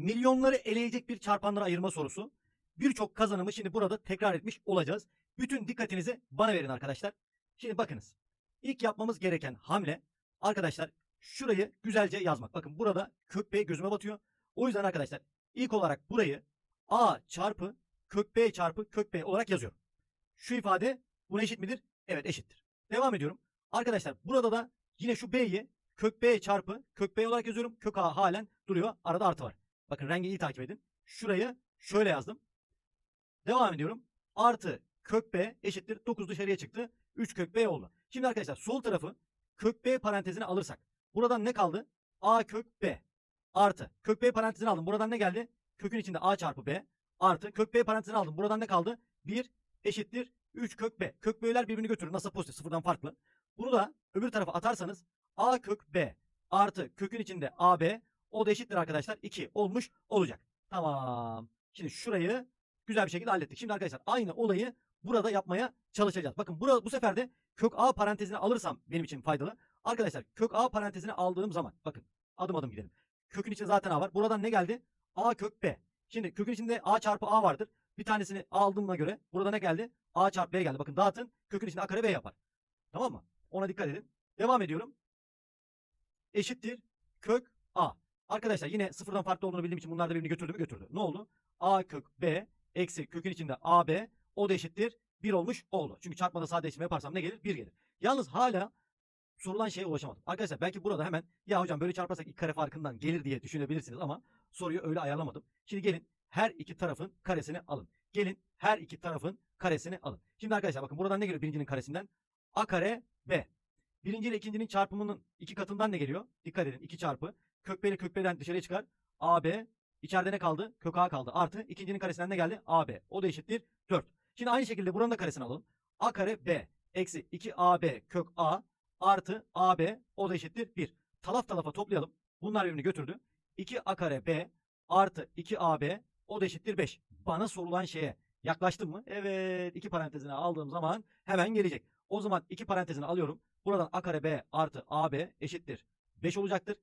milyonları eleyecek bir çarpanlara ayırma sorusu. Birçok kazanımı şimdi burada tekrar etmiş olacağız. Bütün dikkatinizi bana verin arkadaşlar. Şimdi bakınız. İlk yapmamız gereken hamle arkadaşlar şurayı güzelce yazmak. Bakın burada kök B gözüme batıyor. O yüzden arkadaşlar ilk olarak burayı A çarpı kök B çarpı kök B olarak yazıyorum. Şu ifade buna eşit midir? Evet eşittir. Devam ediyorum. Arkadaşlar burada da yine şu B'yi kök B çarpı kök B olarak yazıyorum. Kök A halen duruyor. Arada artı var. Bakın rengi iyi takip edin. Şurayı şöyle yazdım. Devam ediyorum. Artı kök B eşittir. 9 dışarıya çıktı. 3 kök B oldu. Şimdi arkadaşlar sol tarafı kök B parantezine alırsak. Buradan ne kaldı? A kök B. Artı. Kök B parantezine aldım. Buradan ne geldi? Kökün içinde A çarpı B. Artı. Kök B parantezine aldım. Buradan ne kaldı? 1 eşittir 3 kök B. Kök B'ler birbirini götürür. Nasıl pozitif sıfırdan farklı. Bunu da öbür tarafa atarsanız A kök B artı kökün içinde AB o eşittir arkadaşlar 2 olmuş olacak. Tamam. Şimdi şurayı güzel bir şekilde hallettik. Şimdi arkadaşlar aynı olayı burada yapmaya çalışacağız. Bakın burada bu sefer de kök A parantezine alırsam benim için faydalı. Arkadaşlar kök A parantezine aldığım zaman bakın adım adım gidelim. Kökün içinde zaten A var. Buradan ne geldi? A kök B. Şimdi kökün içinde A çarpı A vardır. Bir tanesini aldığıma göre burada ne geldi? A çarpı B geldi. Bakın dağıtın. Kökün içinde A kare B yapar. Tamam mı? Ona dikkat edin. Devam ediyorum. Eşittir kök A. Arkadaşlar yine sıfırdan farklı olduğunu bildiğim için bunlar da birbirini götürdü mü götürdü. Ne oldu? A kök B eksi kökün içinde AB o da eşittir 1 olmuş oldu. Çünkü çarpmada sadeleştirme yaparsam ne gelir? 1 gelir. Yalnız hala sorulan şeye ulaşamadım. Arkadaşlar belki burada hemen ya hocam böyle çarparsak iki kare farkından gelir diye düşünebilirsiniz ama soruyu öyle ayarlamadım. Şimdi gelin her iki tarafın karesini alın. Gelin her iki tarafın karesini alın. Şimdi arkadaşlar bakın buradan ne geliyor birincinin karesinden? A kare B. Birinci ile ikincinin çarpımının iki katından ne geliyor? Dikkat edin 2 çarpı. Kök B ile kök B'den dışarıya çıkar. AB. İçeride ne kaldı? Kök A kaldı. Artı ikincinin karesinden ne geldi? AB. O da eşittir 4. Şimdi aynı şekilde buranın da karesini alalım. A kare B. Eksi 2AB kök A. Artı AB. O da eşittir 1. Talaf talafa toplayalım. Bunlar birbirini götürdü. 2A kare B. Artı 2AB. O da eşittir 5. Bana sorulan şeye yaklaştım mı? Evet. iki parantezine aldığım zaman hemen gelecek. O zaman iki parantezini alıyorum. Buradan a kare b artı ab eşittir 5 olacaktır.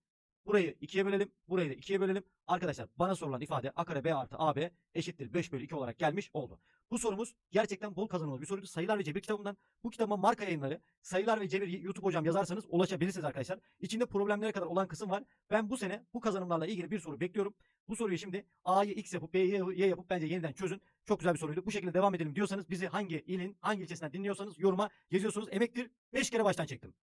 Burayı 2'ye bölelim. Burayı da 2'ye bölelim. Arkadaşlar bana sorulan ifade a kare b artı ab eşittir 5 bölü 2 olarak gelmiş oldu. Bu sorumuz gerçekten bol kazanımlı bir soruydu. Sayılar ve Cebir kitabından. Bu kitabıma marka yayınları Sayılar ve Cebir YouTube hocam yazarsanız ulaşabilirsiniz arkadaşlar. İçinde problemlere kadar olan kısım var. Ben bu sene bu kazanımlarla ilgili bir soru bekliyorum. Bu soruyu şimdi A'yı X yapıp B'yi Y yapıp bence yeniden çözün. Çok güzel bir soruydu. Bu şekilde devam edelim diyorsanız bizi hangi ilin hangi ilçesinden dinliyorsanız yoruma yazıyorsunuz. Emektir 5 kere baştan çektim.